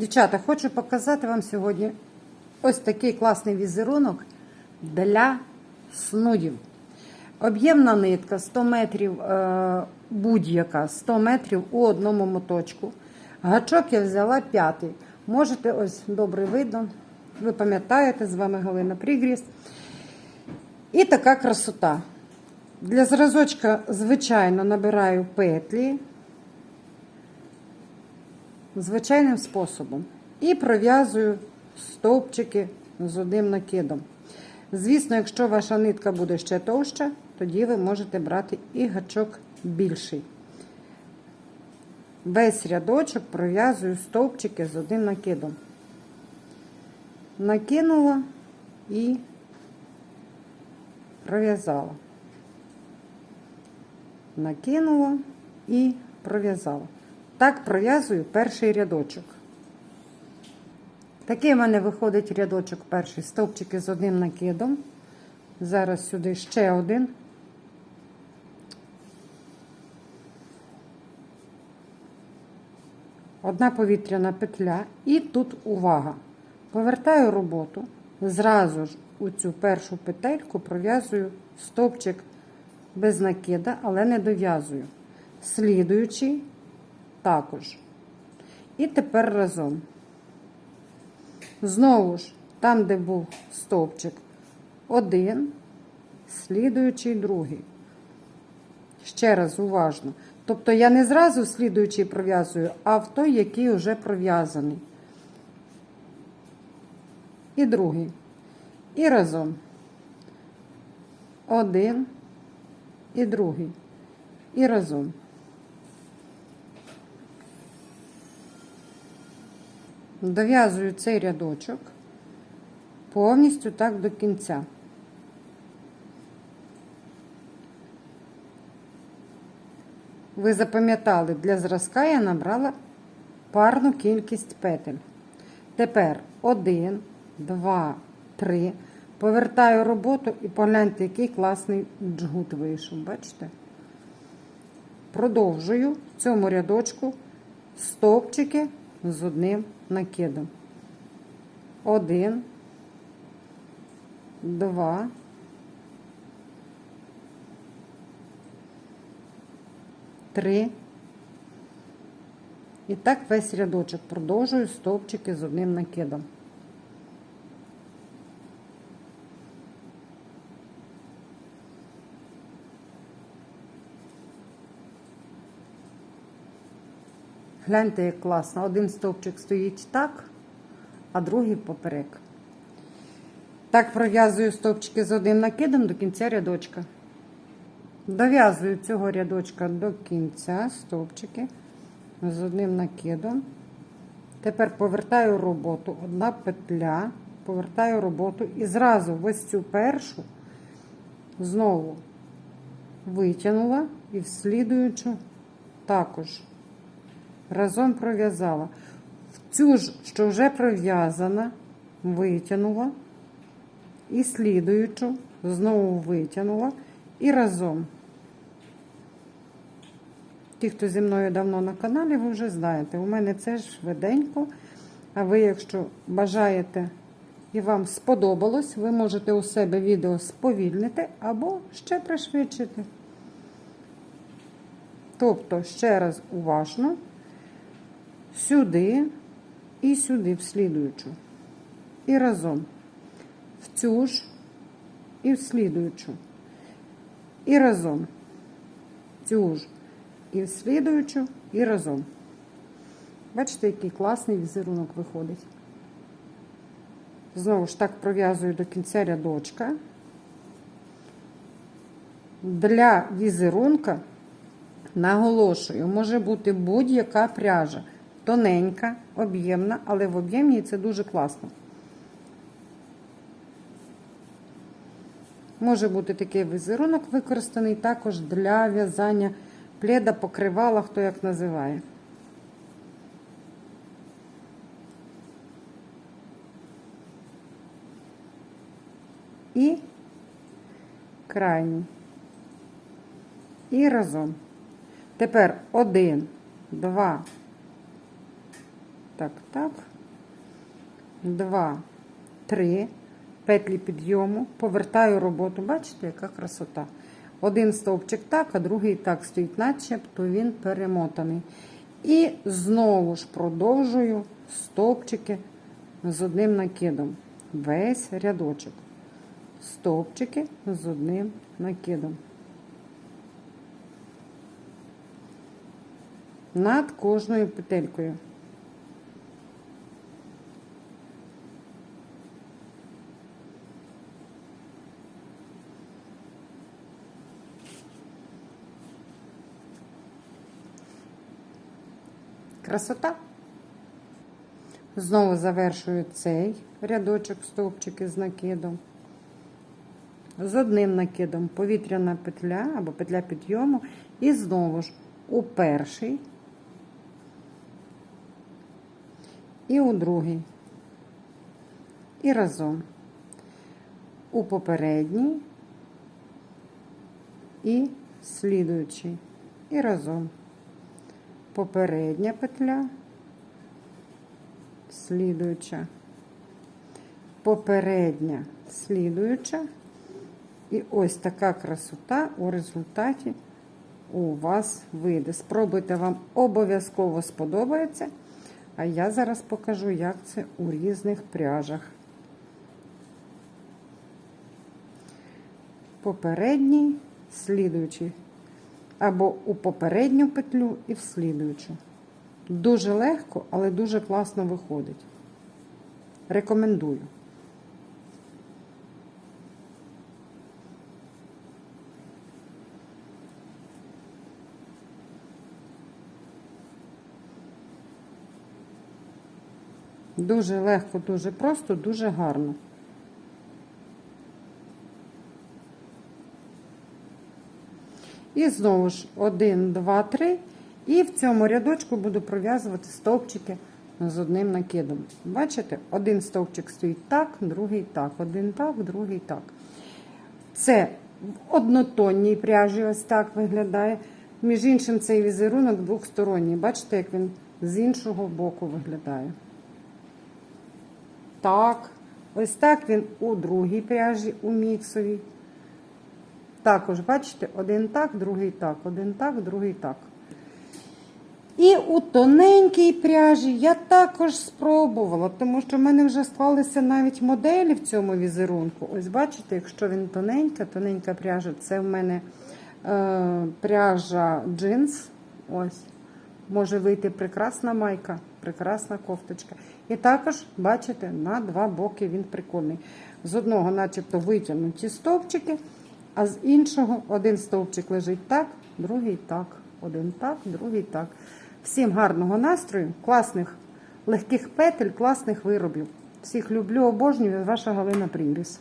Дівчата, хочу показати вам сьогодні ось такий класний візерунок для снудів. Об'ємна нитка 100 метрів, е, будь-яка 100 метрів у одному моточку. Гачок я взяла п'ятий. Можете, ось добре видно. Ви пам'ятаєте, з вами Галина Прігріс. І така красота. Для зразочка, звичайно, набираю петлі звичайним способом. І пров'язую стовпчики з одним накидом. Звісно, якщо ваша нитка буде ще товща, тоді ви можете брати і гачок більший. Весь рядочок пров'язую стовпчики з одним накидом. Накинула і пров'язала. Накинула і пров'язала. Так пров'язую перший рядочок. Такий в мене виходить рядочок перший. Стовпчики з одним накидом. Зараз сюди ще один. Одна повітряна петля. І тут увага. Повертаю роботу. Зразу ж у цю першу петельку пров'язую стовпчик без накида, але не дов'язую. Слідуючий також. І тепер разом. Знову ж, там, де був стовпчик, один, слідуючий другий. Ще раз уважно. Тобто я не зразу слідуючий пров'язую, а в той, який вже пров'язаний. І другий. І разом. Один і другий. І разом. Дов'язую цей рядочок повністю так до кінця. Ви запам'ятали, для зразка я набрала парну кількість петель. Тепер 1, 2, 3. Повертаю роботу і погляньте, який класний джгут вийшов. Бачите? Продовжую в цьому рядочку стовпчики з одним накидом. Один, два, три. І так весь рядочок продовжую стовпчики з одним накидом. Гляньте, як класно. Один стовпчик стоїть так, а другий поперек. Так пров'язую стовпчики з одним накидом до кінця рядочка. Дов'язую цього рядочка до кінця стовпчики з одним накидом. Тепер повертаю роботу, одна петля, повертаю роботу і зразу ось цю першу знову витягнула і в слідуючу також разом пров'язала. Цю ж, що вже пров'язана, витягнула і слідуючу, знову витягнула і разом. Ті, хто зі мною давно на каналі, ви вже знаєте, у мене це швиденько. А ви, якщо бажаєте і вам сподобалось, ви можете у себе відео сповільнити або ще пришвидшити. Тобто, ще раз уважно сюди і сюди, в слідуючу. І разом в цю ж і в слідуючу. І разом в цю ж і в слідуючу, і разом. Бачите, який класний візерунок виходить. Знову ж так пров'язую до кінця рядочка. Для візерунка, наголошую, може бути будь-яка пряжа тоненька, об'ємна, але в об'ємній це дуже класно. Може бути такий візерунок використаний також для в'язання пледа, покривала, хто як називає. І крайній. І разом. Тепер один, два, так, так. Два, три. Петлі підйому. Повертаю роботу. Бачите, яка красота. Один стовпчик так, а другий так стоїть, начебто він перемотаний. І знову ж продовжую стовпчики з одним накидом. Весь рядочок. Стовпчики з одним накидом. Над кожною петелькою. Красота. Знову завершую цей рядочок стовпчики з накидом. З одним накидом повітряна петля або петля підйому. І знову ж у перший і у другий. І разом. У попередній і слідуючий. І разом попередня петля, слідуюча, попередня, слідуюча. І ось така красота у результаті у вас вийде. Спробуйте, вам обов'язково сподобається. А я зараз покажу, як це у різних пряжах. Попередній, слідуючий або у попередню петлю і в слідуючу. Дуже легко, але дуже класно виходить. Рекомендую. Дуже легко, дуже просто, дуже гарно. І знову ж 1, 2, 3. І в цьому рядочку буду пров'язувати стовпчики з одним накидом. Бачите, один стовпчик стоїть так, другий так, один так, другий так. Це в однотонній пряжі ось так виглядає. Між іншим, цей візерунок двохсторонній. Бачите, як він з іншого боку виглядає. Так, ось так він у другій пряжі, у міксовій. Також, бачите, один так, другий так, один так, другий так. І у тоненькій пряжі я також спробувала, тому що в мене вже склалися навіть моделі в цьому візерунку. Ось бачите, якщо він тоненька, тоненька пряжа, це в мене е, пряжа джинс. Ось. Може вийти прекрасна майка, прекрасна кофточка. І також, бачите, на два боки він прикольний. З одного, начебто, витягнуті стовпчики, а з іншого один стовпчик лежить так, другий так. Один так, другий так. Всім гарного настрою, класних легких петель, класних виробів. Всіх люблю, обожнюю, ваша Галина Прімріс.